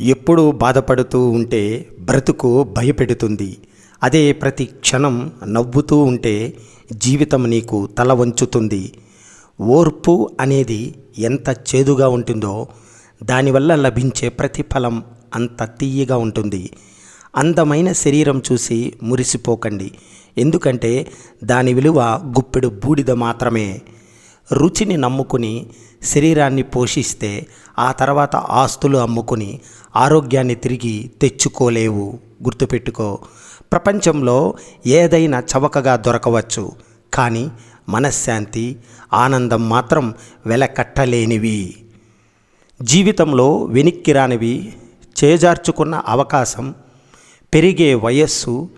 ఎప్పుడు బాధపడుతూ ఉంటే బ్రతుకు భయపెడుతుంది. అదే ప్రతి క్షణం నవ్వుతూ ఉంటే జీవితం నీకు తల వంచుతుంది. ఓర్పు అనేది ఎంత చేదుగా ఉంటుందో దానివల్ల లభించే ప్రతిఫలం అంత తీయగా ఉంటుంది. అందమైన శరీరం చూసి మురిసిపోకండి. ఎందుకంటే దాని విలువ గుప్పెడు బూడిద మాత్రమే. రుచిని నమ్ముకుని శరీరాన్ని పోషిస్తే ఆ తర్వాత ఆస్తులు అమ్ముకుని ఆరోగ్యాన్ని తిరిగి తెచ్చుకోలేవు. గుర్తుపెట్టుకో ప్రపంచంలో ఏదైనా చవకగా దొరకవచ్చు కానీ మనశ్శాంతి ఆనందం మాత్రం వెలకట్టలేనివి. జీవితంలో వెనక్కి రానివి చేజార్చుకున్న అవకాశం పెరిగే వయస్సు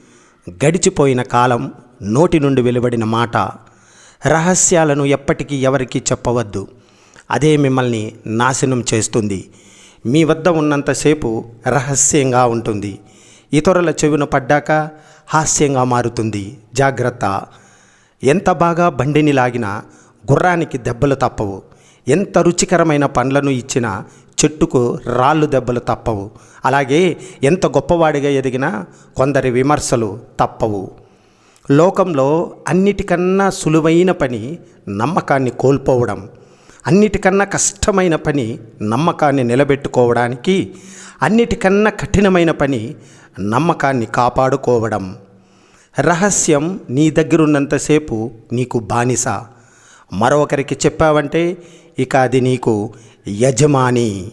గడిచిపోయిన కాలం నోటి నుండి వెలువడిన మాట రహస్యాలను ఎప్పటికీ ఎవరికీ చెప్పవద్దు. అదే మిమ్మల్ని నాశనం చేస్తుంది. మీ వద్ద ఉన్నంతసేపు రహస్యంగా ఉంటుంది. ఇతరుల చెవిన పడ్డాక హాస్యంగా మారుతుంది. జాగ్రత్త. ఎంత బాగా బండిని లాగినా గుర్రానికి దెబ్బలు తప్పవు. ఎంత రుచికరమైన పండ్లను ఇచ్చినా చెట్టుకు రాళ్ళు దెబ్బలు తప్పవు. అలాగే ఎంత గొప్పవాడిగా ఎదిగినా కొందరి విమర్శలు తప్పవు. లోకంలో అన్నిటికన్నా సులువైన పని నమ్మకాన్ని కోల్పోవడం అన్నిటికన్నా కష్టమైన పని నమ్మకాన్ని నిలబెట్టుకోవడానికి అన్నిటికన్నా కఠినమైన పని నమ్మకాన్ని కాపాడుకోవడం. రహస్యం నీ దగ్గరున్నంతసేపు నీకు బానిస. మరొకరికి చెప్పావంటే ఇక అది నీకు యజమాని.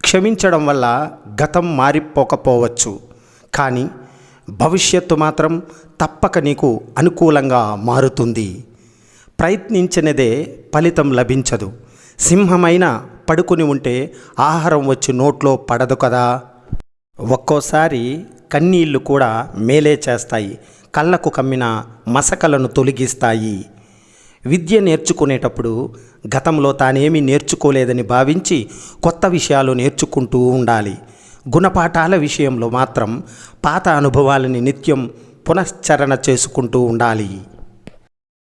క్షమించడం వల్ల గతం మారిపోకపోవచ్చు. కానీ భవిష్యత్తు మాత్రం తప్పక నీకు అనుకూలంగా మారుతుంది. ప్రయత్నించినదే ఫలితం లభించదు. సింహమైన పడుకుని ఉంటే ఆహారం వచ్చి నోట్లో పడదు కదా. ఒక్కోసారి కన్నీళ్ళు కూడా మేలే చేస్తాయి. కళ్ళకు కమ్మిన మసకలను తొలగిస్తాయి. విద్య నేర్చుకునేటప్పుడు గతంలో తానేమీ నేర్చుకోలేదని భావించి కొత్త విషయాలు నేర్చుకుంటూ ఉండాలి. గుణపాఠాల విషయంలో మాత్రం పాత అనుభవాలని నిత్యం పునశ్చరణ చేసుకుంటూ ఉండాలి.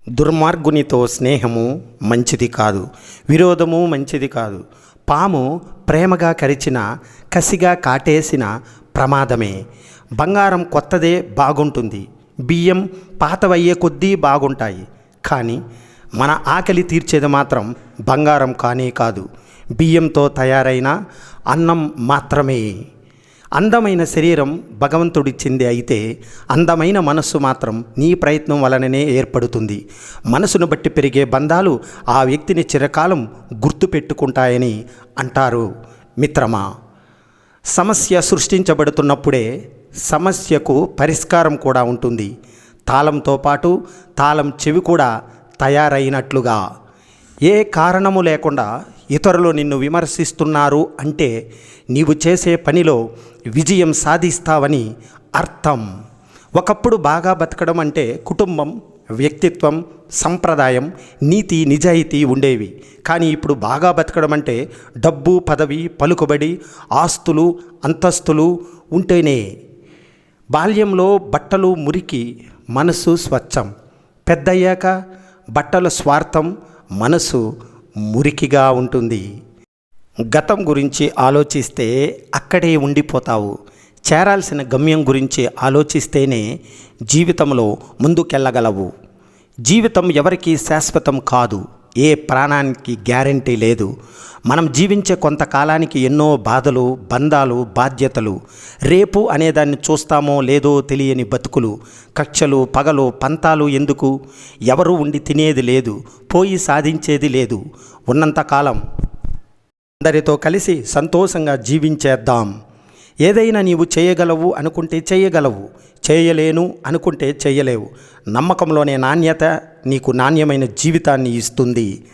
దుర్మార్గునితో స్నేహము మంచిది కాదు విరోధము మంచిది కాదు. పాము ప్రేమగా కరిచిన కసిగా కాటేసిన ప్రమాదమే. బంగారం కొత్తదే బాగుంటుంది బియ్యం పాతవయ్యే కొద్దీ బాగుంటాయి. కానీ మన ఆకలి తీర్చేది మాత్రం బంగారం కానే కాదు. బియ్యంతో తయారైన అన్నం మాత్రమే. అందమైన శరీరం భగవంతుడిచ్చింది అయితే అందమైన మనస్సు మాత్రం నీ ప్రయత్నం వలననే ఏర్పడుతుంది. మనసును బట్టి పెరిగే బంధాలు ఆ వ్యక్తిని చిరకాలం గుర్తుపెట్టుకుంటాయని అంటారు. మిత్రమా సమస్య సృష్టించబడుతున్నప్పుడే సమస్యకు పరిష్కారం కూడా ఉంటుంది. తాళంతో పాటు తాళం చెవి కూడా తయారైనట్లుగా. ఏ కారణము లేకుండా ఇతరులు నిన్ను విమర్శిస్తున్నారు అంటే నీవు చేసే పనిలో విజయం సాధిస్తావని అర్థం. ఒకప్పుడు బాగా బతకడం అంటే కుటుంబం వ్యక్తిత్వం సంప్రదాయం నీతి నిజాయితీ ఉండేవి. కానీ ఇప్పుడు బాగా బతకడం అంటే డబ్బు పదవి పలుకుబడి ఆస్తులు అంతస్తులు ఉంటేనే బాల్యంలో బట్టలు మురికి మనసు స్వచ్ఛం. పెద్దయ్యాక బట్టల స్వార్థం మనసు మురికిగా ఉంటుంది. గతం గురించి ఆలోచిస్తే అక్కడే ఉండిపోతావు. చేరాల్సిన గమ్యం గురించి ఆలోచిస్తేనే జీవితంలో ముందుకెళ్ళగలవు. జీవితం ఎవరికీ శాశ్వతం కాదు. ఏ ప్రాణానికి గ్యారంటీ లేదు. మనం జీవించే కొంతకాలానికి ఎన్నో బాధలు బంధాలు బాధ్యతలు రేపు అనేదాన్ని చూస్తామో లేదో తెలియని బతుకులు కక్షలు పగలు పంతాలు ఎందుకు? ఎవరు ఉండి తినేది లేదు పోయి సాధించేది లేదు. ఉన్నంతకాలం అందరితో కలిసి సంతోషంగా జీవించేద్దాం. ఏదైనా నీవు చేయగలవు అనుకుంటే చేయగలవు. చేయలేను అనుకుంటే చేయలేవు. నమ్మకంలోనే నాణ్యత నీకు నాణ్యమైన జీవితాన్ని ఇస్తుంది.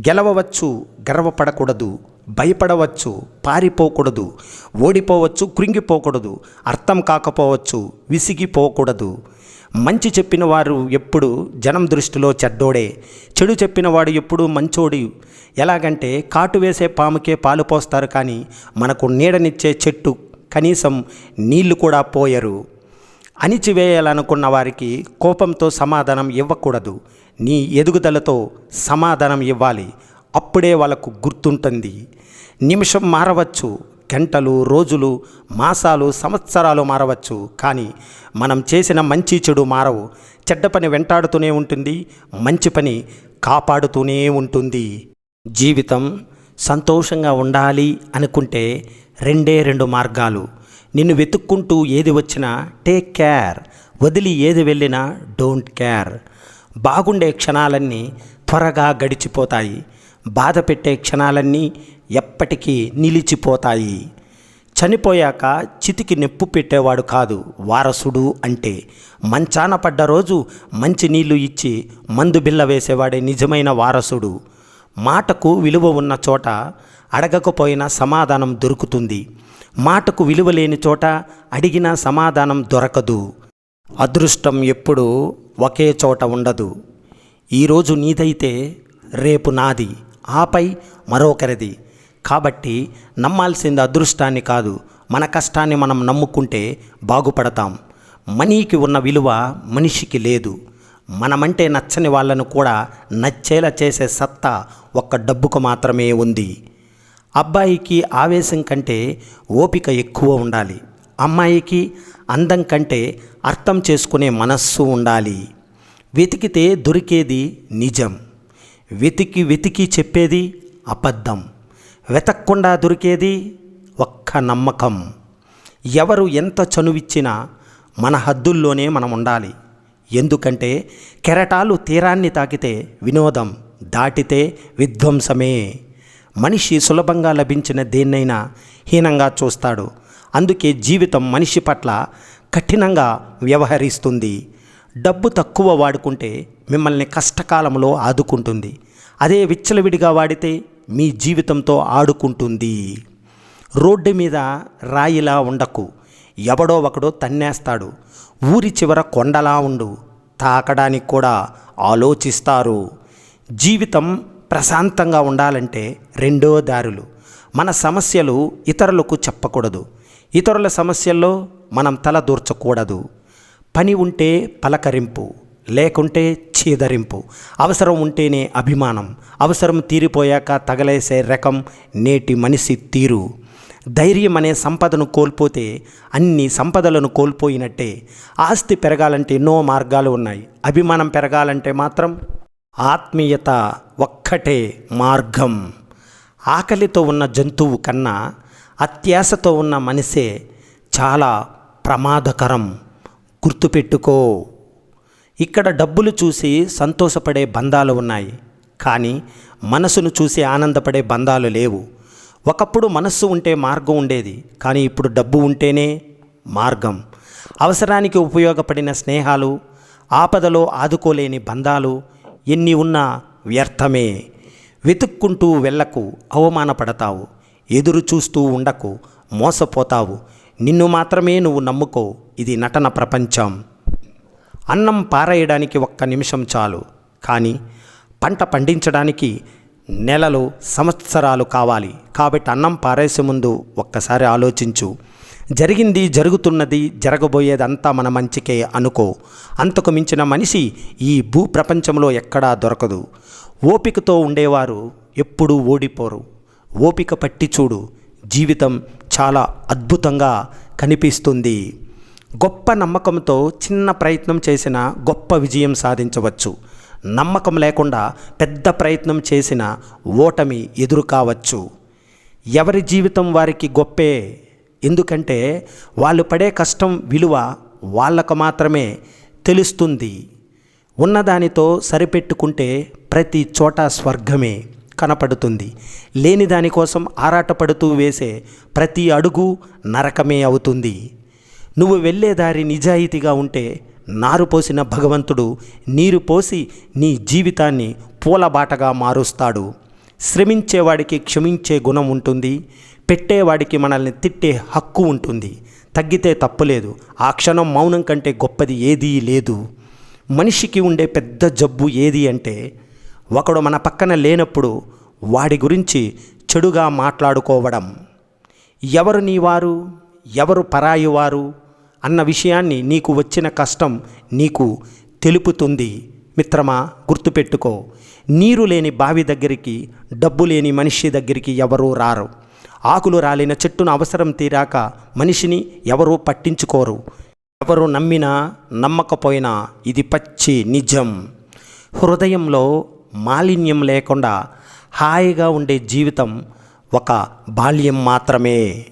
గెలవవచ్చు గర్వపడకూడదు భయపడవచ్చు పారిపోకూడదు ఓడిపోవచ్చు కృంగిపోకూడదు అర్థం కాకపోవచ్చు విసిగిపోకూడదు. మంచి చెప్పిన వారు ఎప్పుడు జనం దృష్టిలో చెడ్డోడే. చెడు చెప్పిన వాడు ఎప్పుడు మంచోడి. ఎలాగంటే కాటు వేసే పాముకే పాలు పోస్తారు కానీ మనకు నీడనిచ్చే చెట్టు కనీసం నీళ్ళు కూడా పోయరు. అణిచివేయాలనుకున్న వారికి కోపంతో సమాధానం ఇవ్వకూడదు. నీ ఎదుగుదలతో సమాధానం ఇవ్వాలి. అప్పుడే వాళ్ళకు గుర్తుంటుంది. నిమిషం మారవచ్చు గంటలు రోజులు మాసాలు సంవత్సరాలు మారవచ్చు. కానీ మనం చేసిన మంచి చెడు మారవు. చెడ్డ పని వెంటాడుతూనే ఉంటుంది. మంచి పని కాపాడుతూనే ఉంటుంది. జీవితం సంతోషంగా ఉండాలి అనుకుంటే రెండే రెండు మార్గాలు. నిన్ను వెతుక్కుంటూ ఏది వచ్చినా టేక్ కేర్ వదిలి ఏది వెళ్ళినా డోంట్ కేర్ బాగుండే క్షణాలన్నీ త్వరగా గడిచిపోతాయి. బాధ పెట్టే క్షణాలన్నీ ఎప్పటికీ నిలిచిపోతాయి. చనిపోయాక చితికి నెప్పు పెట్టేవాడు కాదు వారసుడు అంటే. మంచాన పడ్డ రోజు మంచి నీళ్ళు ఇచ్చి మందు బిల్ల వేసేవాడే నిజమైన వారసుడు. మాటకు విలువ ఉన్న చోట అడగకపోయినా సమాధానం దొరుకుతుంది. మాటకు విలువ లేని చోట అడిగిన సమాధానం దొరకదు. అదృష్టం ఎప్పుడూ ఒకే చోట ఉండదు. ఈరోజు నీదైతే రేపు నాది ఆపై మరొకరిది. కాబట్టి నమ్మాల్సింది అదృష్టాన్ని కాదు మన కష్టాన్ని మనం నమ్ముకుంటే బాగుపడతాం. మనీకి ఉన్న విలువ మనిషికి లేదు. మనమంటే నచ్చని వాళ్ళను కూడా నచ్చేలా చేసే సత్తా ఒక్క డబ్బుకు మాత్రమే ఉంది. అబ్బాయికి ఆవేశం కంటే ఓపిక ఎక్కువ ఉండాలి. అమ్మాయికి అందం కంటే అర్థం చేసుకునే మనస్సు ఉండాలి. వెతికితే దొరికేది నిజం. వెతికి వెతికి చెప్పేది అబద్ధం. వెతక్కుండా దొరికేది ఒక్క నమ్మకం. ఎవరు ఎంత చనువిచ్చినా మన హద్దుల్లోనే మనం ఉండాలి. ఎందుకంటే కెరటాలు తీరాన్ని తాకితే వినోదం దాటితే విధ్వంసమే. మనిషి సులభంగా లభించిన దేన్నైనా హీనంగా చూస్తాడు. అందుకే జీవితం మనిషి పట్ల కఠినంగా వ్యవహరిస్తుంది. డబ్బు తక్కువ వాడుకుంటే మిమ్మల్ని కష్టకాలంలో ఆదుకుంటుంది. అదే విచ్చలవిడిగా వాడితే మీ జీవితంతో ఆడుకుంటుంది. రోడ్డు మీద రాయిలా ఉండకు. ఎవడో ఒకడో తన్నేస్తాడు. ఊరి చివర కొండలా ఉండు. తాకడానికి కూడా ఆలోచిస్తారు. జీవితం ప్రశాంతంగా ఉండాలంటే రెండో దారులు. మన సమస్యలు ఇతరులకు చెప్పకూడదు. ఇతరుల సమస్యల్లో మనం తల దూర్చకూడదు. పని ఉంటే పలకరింపు లేకుంటే చీదరింపు. అవసరం ఉంటేనే అభిమానం. అవసరం తీరిపోయాక తగలేసే రకం నేటి మనిషి తీరు. ధైర్యం అనే సంపదను కోల్పోతే అన్ని సంపదలను కోల్పోయినట్టే. ఆస్తి పెరగాలంటే ఎన్నో మార్గాలు ఉన్నాయి. అభిమానం పెరగాలంటే మాత్రం ఆత్మీయత ఒక్కటే మార్గం. ఆకలితో ఉన్న జంతువు కన్నా అత్యాశతో ఉన్న మనిషే చాలా ప్రమాదకరం. గుర్తుపెట్టుకో. ఇక్కడ డబ్బులు చూసి సంతోషపడే బంధాలు ఉన్నాయి. కానీ మనసును చూసి ఆనందపడే బంధాలు లేవు. ఒకప్పుడు మనస్సు ఉంటే మార్గం ఉండేది. కానీ ఇప్పుడు డబ్బు ఉంటేనే మార్గం. అవసరానికి ఉపయోగపడిన స్నేహాలు ఆపదలో ఆదుకోలేని బంధాలు ఎన్ని ఉన్నా వ్యర్థమే. వెతుక్కుంటూ వెళ్ళకు అవమానపడతావు. ఎదురు చూస్తూ ఉండకు మోసపోతావు. నిన్ను మాత్రమే నువ్వు నమ్ముకో ఇది నటన ప్రపంచం. అన్నం పారేయడానికి ఒక్క నిమిషం చాలు కానీ పంట పండించడానికి నెలలు సంవత్సరాలు కావాలి. కాబట్టి అన్నం పారేసే ముందు ఒక్కసారి ఆలోచించు. జరిగింది జరుగుతున్నది జరగబోయేదంతా మన మంచికే అనుకో. అంతకు మించిన మనిషి ఈ భూ ప్రపంచంలో ఎక్కడా దొరకదు. ఓపికతో ఉండేవారు ఎప్పుడూ ఓడిపోరు. ఓపిక పట్టి చూడు జీవితం చాలా అద్భుతంగా కనిపిస్తుంది. గొప్ప నమ్మకంతో చిన్న ప్రయత్నం చేసిన గొప్ప విజయం సాధించవచ్చు. నమ్మకం లేకుండా పెద్ద ప్రయత్నం చేసిన ఓటమి ఎదురు కావచ్చు ఎవరి జీవితం వారికి గొప్పే ఎందుకంటే వాళ్ళు పడే కష్టం విలువ వాళ్ళకు మాత్రమే తెలుస్తుంది. ఉన్నదానితో సరిపెట్టుకుంటే ప్రతి చోట స్వర్గమే కనపడుతుంది. లేని దానికోసం ఆరాటపడుతూ వేసే ప్రతి అడుగు నరకమే అవుతుంది. నువ్వు వెళ్ళే దారి నిజాయితీగా ఉంటే నారు పోసిన భగవంతుడు నీరు పోసి నీ జీవితాన్ని పూలబాటగా మారుస్తాడు. శ్రమించేవాడికి క్షమించే గుణం ఉంటుంది. పెట్టేవాడికి మనల్ని తిట్టే హక్కు ఉంటుంది. తగ్గితే తప్పులేదు ఆ క్షణం మౌనం కంటే గొప్పది ఏదీ లేదు. మనిషికి ఉండే పెద్ద జబ్బు ఏది అంటే ఒకడు మన పక్కన లేనప్పుడు వాడి గురించి చెడుగా మాట్లాడుకోవడం. ఎవరు నీవారు? ఎవరు పరాయివారు? అన్న విషయాన్ని నీకు వచ్చిన కష్టం నీకు తెలుపుతుంది. మిత్రమా గుర్తుపెట్టుకో. నీరు లేని బావి దగ్గరికి డబ్బు లేని మనిషి దగ్గరికి ఎవరూ రారు. ఆకులు రాలిన చెట్టును అవసరం తీరాక మనిషిని ఎవరూ పట్టించుకోరు. ఎవరు నమ్మినా నమ్మకపోయినా ఇది పచ్చి నిజం. హృదయంలో మాలిన్యం లేకుండా హాయిగా ఉండే జీవితం ఒక బాల్యం మాత్రమే.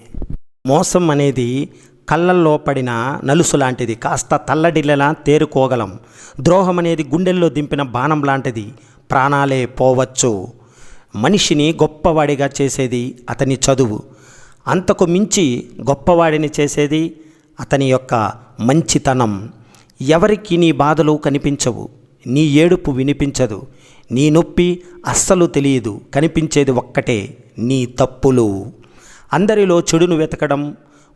మోసం అనేది కళ్ళల్లో పడిన నలుసు లాంటిది కాస్త తల్లడిల్లలా తేరుకోగలం. ద్రోహం అనేది గుండెల్లో దింపిన బాణం లాంటిది ప్రాణాలే పోవచ్చు. మనిషిని గొప్పవాడిగా చేసేది అతని చదువు. అంతకు మించి గొప్పవాడిని చేసేది అతని యొక్క మంచితనం. ఎవరికి నీ బాధలు కనిపించవు నీ ఏడుపు వినిపించదు నీ నొప్పి అస్సలు తెలియదు కనిపించేది ఒక్కటే నీ తప్పులు. అందరిలో చెడును వెతకడం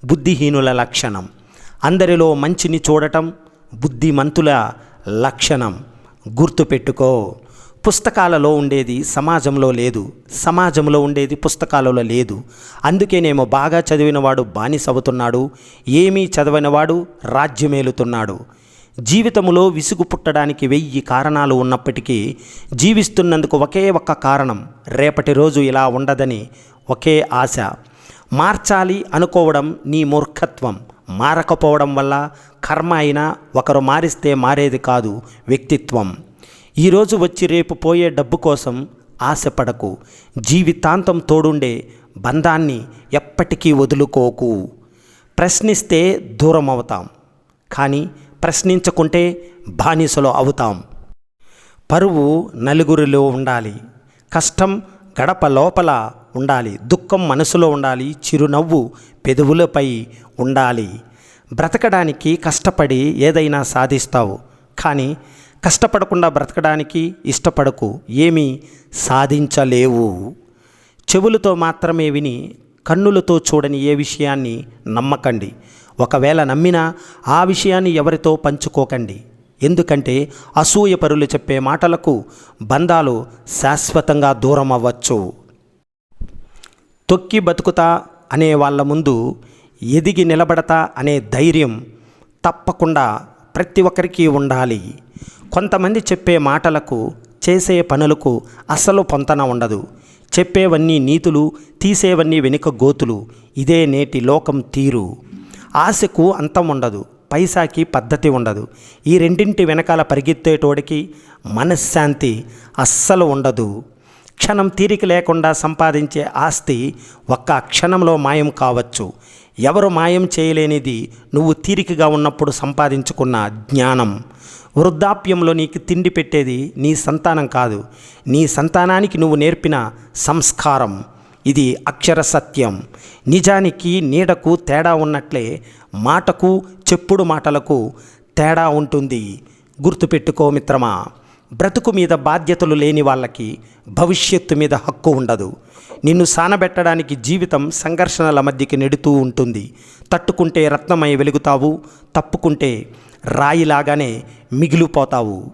బుద్ధిహీనుల లక్షణం. అందరిలో మంచిని చూడటం బుద్ధిమంతుల లక్షణం. గుర్తుపెట్టుకో పుస్తకాలలో ఉండేది సమాజంలో లేదు. సమాజంలో ఉండేది పుస్తకాలలో లేదు. అందుకేనేమో బాగా చదివినవాడు బానిసవుతున్నాడు ఏమీ చదవనివాడు రాజ్యమేలుతున్నాడు. జీవితంలో విసుగు పుట్టడానికి వెయ్యి కారణాలు ఉన్నప్పటికీ జీవిస్తున్నందుకు ఒకే ఒక్క కారణం రేపటి రోజు ఇలా ఉండదని ఒకే ఆశ. మార్చాలి అనుకోవడం నీ మూర్ఖత్వం. మారకపోవడం వల్ల కర్మ అయినా ఒకరు మారిస్తే మారేది కాదు వ్యక్తిత్వం. ఈరోజు వచ్చి రేపు పోయే డబ్బు కోసం ఆశపడకు. జీవితాంతం తోడుండే బంధాన్ని ఎప్పటికీ వదులుకోకు. ప్రశ్నిస్తే దూరం అవుతాం కానీ ప్రశ్నించకుంటే బానిసలో అవుతాం. పరువు నలుగురిలో ఉండాలి. కష్టం గడప లోపల ఉండాలి. దుఃఖం మనసులో ఉండాలి. చిరునవ్వు పెదవులపై ఉండాలి. బ్రతకడానికి కష్టపడి ఏదైనా సాధిస్తావు. కానీ కష్టపడకుండా బ్రతకడానికి ఇష్టపడకు ఏమీ సాధించలేవు. చెవులతో మాత్రమే విని కన్నులతో చూడని ఏ విషయాన్ని నమ్మకండి. ఒకవేళ నమ్మినా ఆ విషయాన్ని ఎవరితో పంచుకోకండి. ఎందుకంటే అసూయ పరులు చెప్పే మాటలకు బంధాలు శాశ్వతంగా దూరం అవ్వచ్చు తొక్కి బతుకుతా అనే వాళ్ళ ముందు ఎదిగి నిలబడతా అనే ధైర్యం తప్పకుండా ప్రతి ఒక్కరికి ఉండాలి. కొంతమంది చెప్పే మాటలకు చేసే పనులకు అస్సలు పొంతన ఉండదు. చెప్పేవన్నీ నీతులు తీసేవన్నీ వెనుక గోతులు. ఇదే నేటి లోకం తీరు. ఆశకు అంతం ఉండదు పైసాకి పద్ధతి ఉండదు. ఈ రెండింటి వెనకాల పరిగెత్తేటోడికి మనశ్శాంతి అస్సలు ఉండదు. క్షణం తీరిక లేకుండా సంపాదించే ఆస్తి ఒక్క క్షణంలో మాయం కావచ్చు. ఎవరు మాయం చేయలేనిది నువ్వు తీరికగా ఉన్నప్పుడు సంపాదించుకున్న జ్ఞానం. వృద్ధాప్యంలో నీకు తిండి పెట్టేది నీ సంతానం కాదు. నీ సంతానానికి నువ్వు నేర్పిన సంస్కారం. ఇది అక్షర సత్యం. నిజానికి నీడకు తేడా ఉన్నట్లే మాటకు చెప్పుడు మాటలకు తేడా ఉంటుంది. గుర్తుపెట్టుకో మిత్రమా బ్రతుకు మీద బాధ్యతలు లేని వాళ్ళకి భవిష్యత్తు మీద హక్కు ఉండదు. నిన్ను సానబెట్టడానికి జీవితం సంఘర్షణల మధ్యకి నెడుతూ ఉంటుంది. తట్టుకుంటే రత్నమై వెలుగుతావు తప్పుకుంటే రాయిలాగానే మిగిలిపోతావు.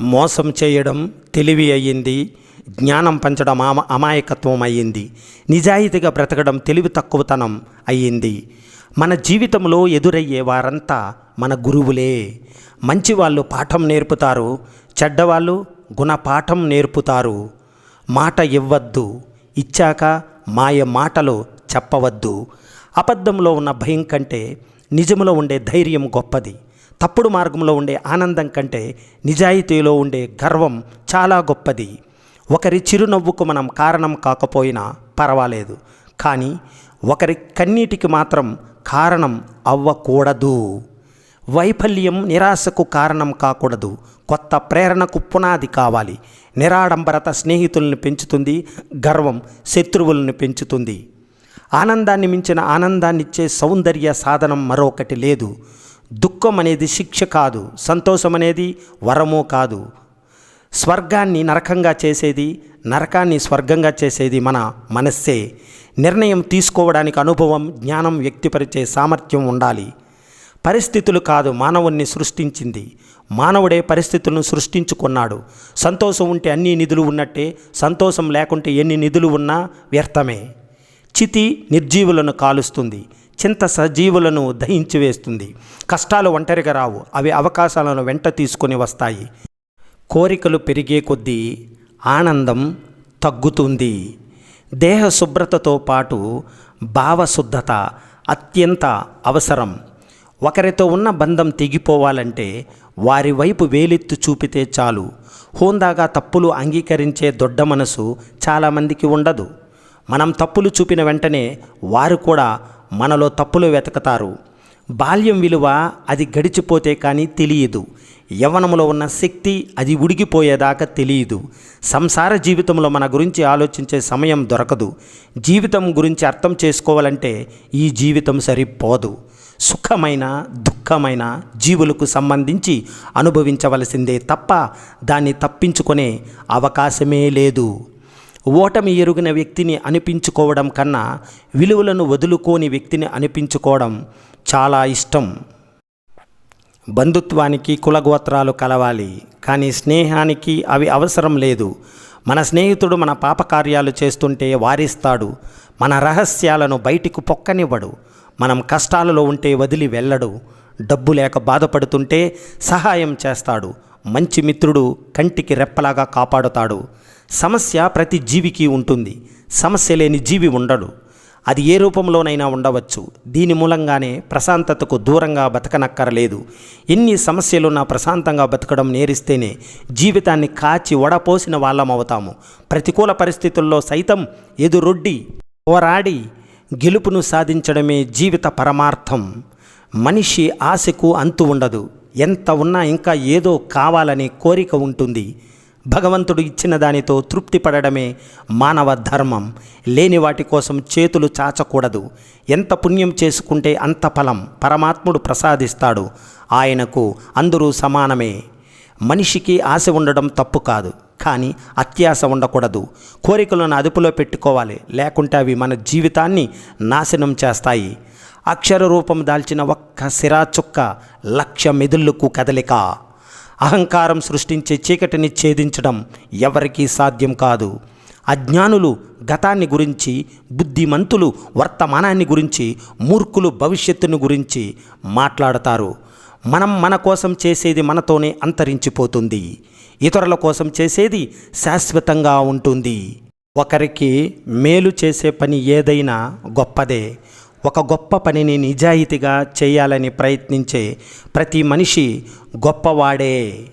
మోసం చేయడం తెలివి అయ్యింది. జ్ఞానం పంచడం అమ అమాయకత్వం అయ్యింది. నిజాయితీగా బ్రతకడం తెలివి తక్కువతనం అయ్యింది. మన జీవితంలో ఎదురయ్యే వారంతా మన గురువులే. మంచి వాళ్ళు పాఠం నేర్పుతారు చెడ్డవాళ్ళు గుణపాఠం నేర్పుతారు. మాట ఇవ్వద్దు ఇచ్చాక మాయ మాటలు చెప్పవద్దు. అబద్ధంలో ఉన్న భయం కంటే నిజంలో ఉండే ధైర్యం గొప్పది. తప్పుడు మార్గంలో ఉండే ఆనందం కంటే నిజాయితీలో ఉండే గర్వం చాలా గొప్పది. ఒకరి చిరునవ్వుకు మనం కారణం కాకపోయినా పర్వాలేదు. కానీ ఒకరి కన్నీటికి మాత్రం కారణం అవ్వకూడదు. వైఫల్యం నిరాశకు కారణం కాకూడదు. కొత్త ప్రేరణకు పునాది కావాలి. నిరాడంబరత స్నేహితులను పెంచుతుంది. గర్వం శత్రువులను పెంచుతుంది. ఆనందాన్ని మించిన ఆనందాన్నిచ్చే సౌందర్య సాధనం మరొకటి లేదు. దుఃఖం అనేది శిక్ష కాదు సంతోషం అనేది వరము కాదు. స్వర్గాన్ని నరకంగా చేసేది నరకాన్ని స్వర్గంగా చేసేది మన మనస్సే. నిర్ణయం తీసుకోవడానికి అనుభవం జ్ఞానం వ్యక్తిపరిచే సామర్థ్యం ఉండాలి. పరిస్థితులు కాదు మానవుణ్ణి సృష్టించింది. మానవుడే పరిస్థితులను సృష్టించుకున్నాడు. సంతోషం ఉంటే అన్ని నిధులు ఉన్నట్టే సంతోషం లేకుంటే ఎన్ని నిధులు ఉన్నా వ్యర్థమే. చితి నిర్జీవులను కాలుస్తుంది. చింత సజీవులను దహించి వేస్తుంది. కష్టాలు ఒంటరిగా రావు. అవి అవకాశాలను వెంట తీసుకొని వస్తాయి. కోరికలు పెరిగే కొద్దీ ఆనందం తగ్గుతుంది. దేహ శుభ్రతతో పాటు భావశుద్ధత అత్యంత అవసరం. ఒకరితో ఉన్న బంధం తెగిపోవాలంటే వారి వైపు వేలెత్తు చూపితే చాలు. హోందాగా తప్పులు అంగీకరించే దొడ్డ మనసు చాలామందికి ఉండదు. మనం తప్పులు చూపిన వెంటనే వారు కూడా మనలో తప్పులు వెతుకుతారు. బాల్యం విలువ అది గడిచిపోతే కానీ తెలియదు. యవ్వనములో ఉన్న శక్తి అది ఉడిగిపోయేదాకా తెలియదు. సంసార జీవితంలో మన గురించి ఆలోచించే సమయం దొరకదు. జీవితం గురించి అర్థం చేసుకోవాలంటే ఈ జీవితం సరిపోదు. సుఖమైన దుఃఖమైన జీవులకు సంబంధించి అనుభవించవలసిందే తప్ప దాన్ని తప్పించుకునే అవకాశమే లేదు. ఓటమి ఎరుగిన వ్యక్తిని అనిపించుకోవడం కన్నా విలువలను వదులుకోని వ్యక్తిని అనిపించుకోవడం చాలా ఇష్టం. బంధుత్వానికి కులగోత్రాలు కలవాలి కానీ స్నేహానికి అవి అవసరం లేదు. మన స్నేహితుడు మన పాపకార్యాలు చేస్తుంటే వారిస్తాడు. మన రహస్యాలను బయటికి పొక్కనివ్వడు. మనం కష్టాలలో ఉంటే వదిలి వెళ్ళడు. డబ్బు లేక బాధపడుతుంటే సహాయం చేస్తాడు. మంచి మిత్రుడు కంటికి రెప్పలాగా కాపాడుతాడు. సమస్య ప్రతి జీవికి ఉంటుంది. సమస్య లేని జీవి ఉండడు. అది ఏ రూపంలోనైనా ఉండవచ్చు. దీని మూలంగానే ప్రశాంతతకు దూరంగా బతకనక్కరలేదు. ఎన్ని సమస్యలున్నా ప్రశాంతంగా బతకడం నేరిస్తేనే జీవితాన్ని కాచి వడపోసిన వాళ్ళం అవుతాము. ప్రతికూల పరిస్థితుల్లో సైతం ఎదురొడ్డి పోరాడి గెలుపును సాధించడమే జీవిత పరమార్థం. మనిషి ఆశకు అంతు ఉండదు. ఎంత ఉన్నా ఇంకా ఏదో కావాలనే కోరిక ఉంటుంది. భగవంతుడు ఇచ్చిన దానితో తృప్తి పడడమే మానవ ధర్మం. లేని వాటి కోసం చేతులు చాచకూడదు. ఎంత పుణ్యం చేసుకుంటే అంత ఫలం పరమాత్ముడు ప్రసాదిస్తాడు. ఆయనకు అందరూ సమానమే. మనిషికి ఆశ ఉండడం తప్పు కాదు. కానీ అత్యాశ ఉండకూడదు. కోరికలను అదుపులో పెట్టుకోవాలి. లేకుంటే అవి మన జీవితాన్ని నాశనం చేస్తాయి. అక్షర రూపం దాల్చిన ఒక్క సిరా చుక్క లక్ష మెదుళ్ళకు కదలిక. అహంకారం సృష్టించే చీకటిని ఛేదించడం ఎవరికీ సాధ్యం కాదు. అజ్ఞానులు గతాన్ని గురించి బుద్ధిమంతులు వర్తమానాన్ని గురించి మూర్ఖులు భవిష్యత్తును గురించి మాట్లాడతారు. మనం మన కోసం చేసేది మనతోనే అంతరించిపోతుంది. ఇతరుల కోసం చేసేది శాశ్వతంగా ఉంటుంది. ఒకరికి మేలు చేసే పని ఏదైనా గొప్పదే. ఒక గొప్ప పనిని నిజాయితీగా చేయాలని ప్రయత్నించే ప్రతి మనిషి గొప్పవాడే.